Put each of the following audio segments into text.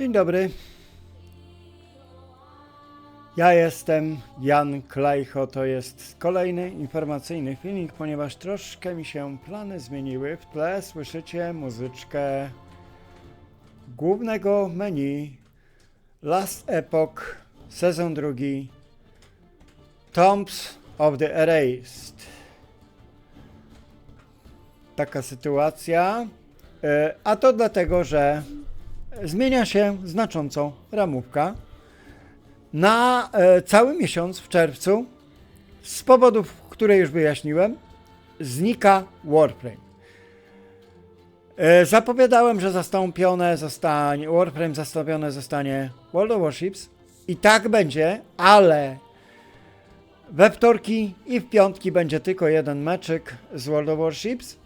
Dzień dobry. Ja jestem Jan Klejcho. To jest kolejny informacyjny filmik, ponieważ troszkę mi się plany zmieniły. W tle słyszycie muzyczkę głównego menu Last Epoch, sezon drugi Tombs of the Erased. Taka sytuacja. E, A to dlatego, że zmienia się znacząco ramówka na e, cały miesiąc w czerwcu z powodów, które już wyjaśniłem, znika Warframe. E, zapowiadałem, że zastąpione zostanie, Warframe zastąpione zostanie World of Warships i tak będzie, ale we wtorki i w piątki będzie tylko jeden meczyk z World of Warships.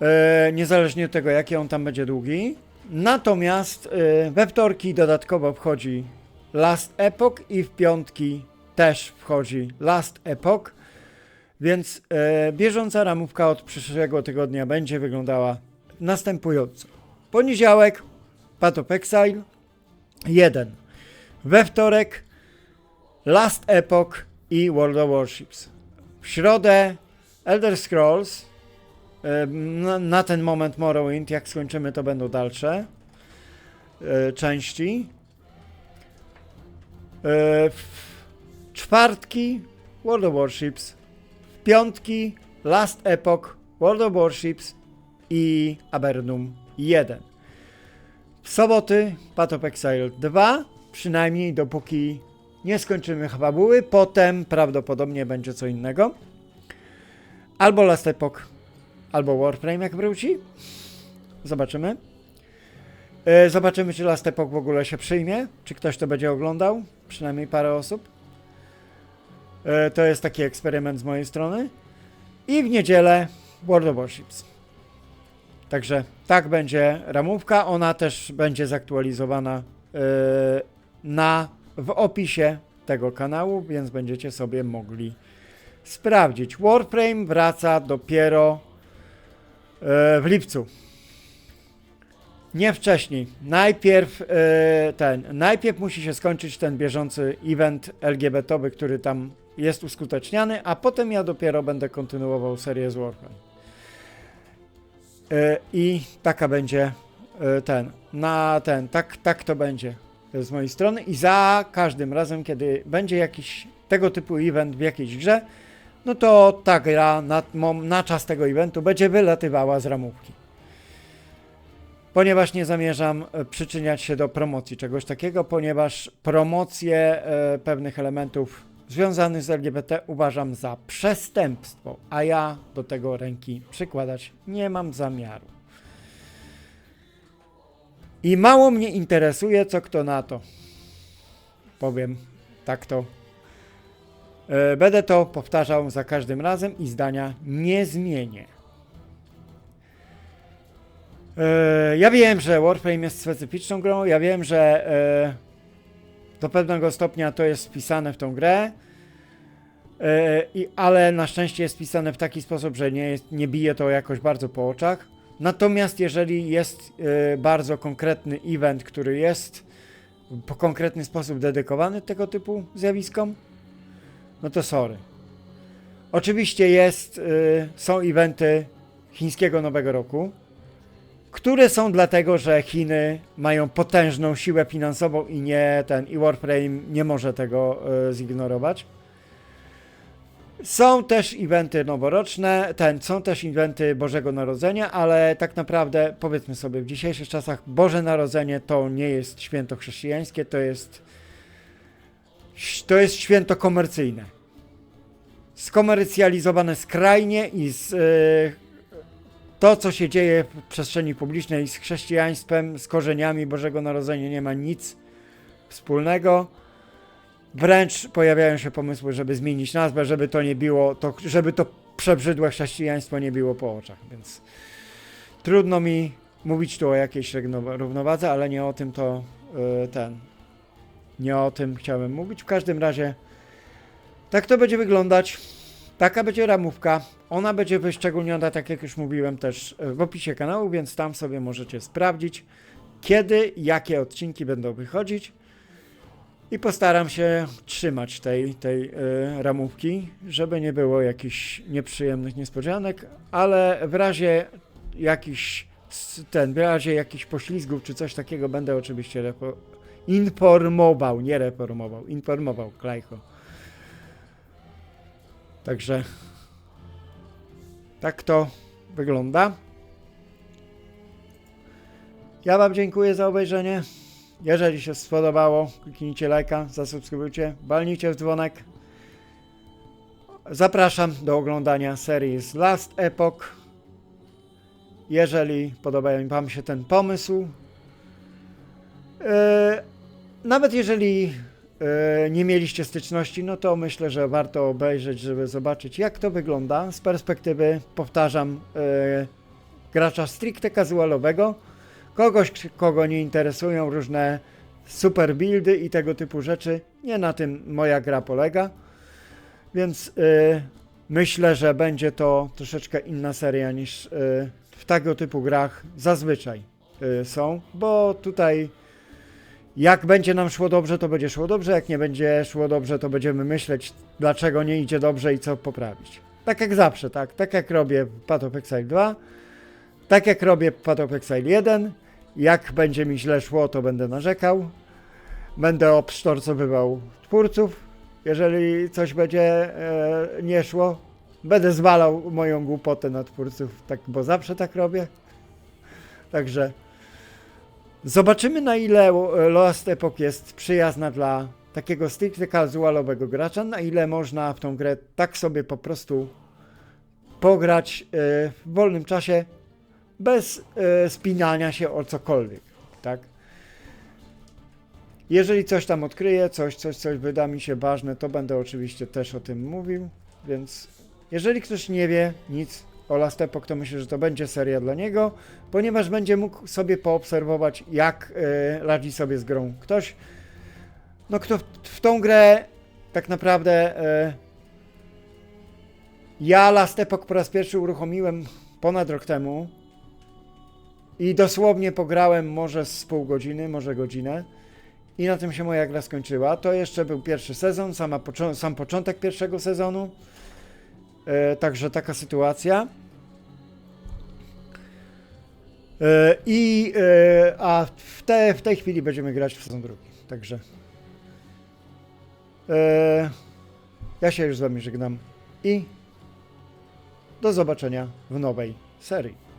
E, niezależnie od tego, jaki on tam będzie długi. Natomiast e, we wtorki dodatkowo wchodzi Last Epoch i w piątki też wchodzi Last Epoch. Więc e, bieżąca ramówka od przyszłego tygodnia będzie wyglądała następująco. Poniedziałek Path of Exile 1. We wtorek Last Epoch i World of Warships. W środę Elder Scrolls Na, ten moment Morrowind, jak skończymy, to będą dalsze e, części. E, w czwartki World of Warships, w piątki Last Epoch, World of Warships i Abernum 1. W soboty Path of Exile 2, przynajmniej dopóki nie skończymy fabuły, potem prawdopodobnie będzie co innego. Albo Last Epoch albo Warframe jak wróci. Zobaczymy. E, Zobaczymy, czy Last Epoch w ogóle się przyjmie, czy ktoś to będzie oglądał, przynajmniej parę osób. E, To jest taki eksperyment z mojej strony. I w niedzielę World of Warships. Także tak będzie ramówka. Ona też będzie zaktualizowana e, na, w opisie tego kanału, więc będziecie sobie mogli sprawdzić. Warframe wraca dopiero w lipcu. Nie wcześniej. Najpierw e, ten. Najpierw musi się skończyć ten bieżący event LGBT-owy, który tam jest uskuteczniany, a potem ja dopiero będę kontynuował serię z Warframe. E, I taka będzie e, ten. Na ten. Tak, tak to będzie z mojej strony. I za każdym razem, kiedy będzie jakiś tego typu event w jakiejś grze, no to ta gra na, na czas tego eventu będzie wylatywała z ramówki. Ponieważ nie zamierzam e, przyczyniać się do promocji czegoś takiego, ponieważ promocję e, pewnych elementów związanych z LGBT uważam za przestępstwo, a ja do tego ręki przykładać nie mam zamiaru. I mało mnie interesuje, co kto na to. Powiem tak to Będę to powtarzał za każdym razem i zdania nie zmienię. E, Ja wiem, że Warframe jest specyficzną grą, ja wiem, że e, do pewnego stopnia to jest wpisane w tą grę, e, ale na szczęście jest wpisane w taki sposób, że nie, jest, nie bije to jakoś bardzo po oczach. Natomiast jeżeli jest e, bardzo konkretny event, który jest w konkretny sposób dedykowany tego typu zjawiskom, no to sorry. Oczywiście jest, y, są eventy chińskiego Nowego Roku, które są dlatego, że Chiny mają potężną siłę finansową i nie ten i Warframe nie może tego y, zignorować. Są też eventy noworoczne, ten, są też eventy Bożego Narodzenia, ale tak naprawdę powiedzmy sobie, w dzisiejszych czasach Boże Narodzenie to nie jest święto chrześcijańskie, to jest to jest święto komercyjne. Skomercjalizowane skrajnie i z, e, to, co się dzieje w przestrzeni publicznej z chrześcijaństwem, z korzeniami Bożego Narodzenia nie ma nic wspólnego. Wręcz pojawiają się pomysły, żeby zmienić nazwę, żeby to nie było, to, żeby to przebrzydłe chrześcijaństwo nie było po oczach, więc trudno mi mówić tu o jakiejś równowa- równowadze, ale nie o tym to e, ten, nie o tym chciałem mówić. W każdym razie tak to będzie wyglądać. Taka będzie ramówka. Ona będzie wyszczególniona, tak jak już mówiłem, też w opisie kanału, więc tam sobie możecie sprawdzić, kiedy, jakie odcinki będą wychodzić. I postaram się trzymać tej, tej y, ramówki, żeby nie było jakichś nieprzyjemnych niespodzianek, ale w razie jakichś ten, w razie jakichś poślizgów czy coś takiego będę oczywiście informował, nie reformował, informował Klejko. Także tak to wygląda. Ja Wam dziękuję za obejrzenie. Jeżeli się spodobało, kliknijcie lajka, zasubskrybujcie, walnijcie w dzwonek. Zapraszam do oglądania serii z Last Epoch. Jeżeli podoba Wam się ten pomysł, e, nawet jeżeli e, nie mieliście styczności, no to myślę, że warto obejrzeć, żeby zobaczyć, jak to wygląda z perspektywy, powtarzam, e, gracza stricte casualowego kogoś, kogo nie interesują różne super buildy i tego typu rzeczy. Nie na tym moja gra polega. Więc y, myślę, że będzie to troszeczkę inna seria niż w tego typu grach zazwyczaj są, bo tutaj jak będzie nam szło dobrze, to będzie szło dobrze, jak nie będzie szło dobrze, to będziemy myśleć, dlaczego nie idzie dobrze i co poprawić. Tak jak zawsze, tak? Tak jak robię Path of Exile 2, tak jak robię Path of Exile 1, jak będzie mi źle szło, to będę narzekał. Będę obsztorcowywał twórców, jeżeli coś będzie e, nie szło. Będę zwalał moją głupotę na twórców, tak, bo zawsze tak robię. Także zobaczymy na ile Lost Epoch jest przyjazna dla takiego stricte casualowego gracza, na ile można w tą grę tak sobie po prostu pograć e, w wolnym czasie bez e, spinania się o cokolwiek, tak? Jeżeli coś tam odkryję, coś, coś, coś wyda mi się ważne, to będę oczywiście też o tym mówił, więc jeżeli ktoś nie wie nic o Last Epoch, to myślę, że to będzie seria dla niego, ponieważ będzie mógł sobie poobserwować, jak e, radzi sobie z grą ktoś, no kto w, w tą grę tak naprawdę e, ja Last Epoch po raz pierwszy uruchomiłem ponad rok temu, i dosłownie pograłem może z pół godziny, może godzinę. I na tym się moja gra skończyła. To jeszcze był pierwszy sezon, sama sam początek pierwszego sezonu. E, także taka sytuacja. E, I e, a w, te, w tej chwili będziemy grać w sezon drugi. Także ja się już z wami żegnam i do zobaczenia w nowej serii.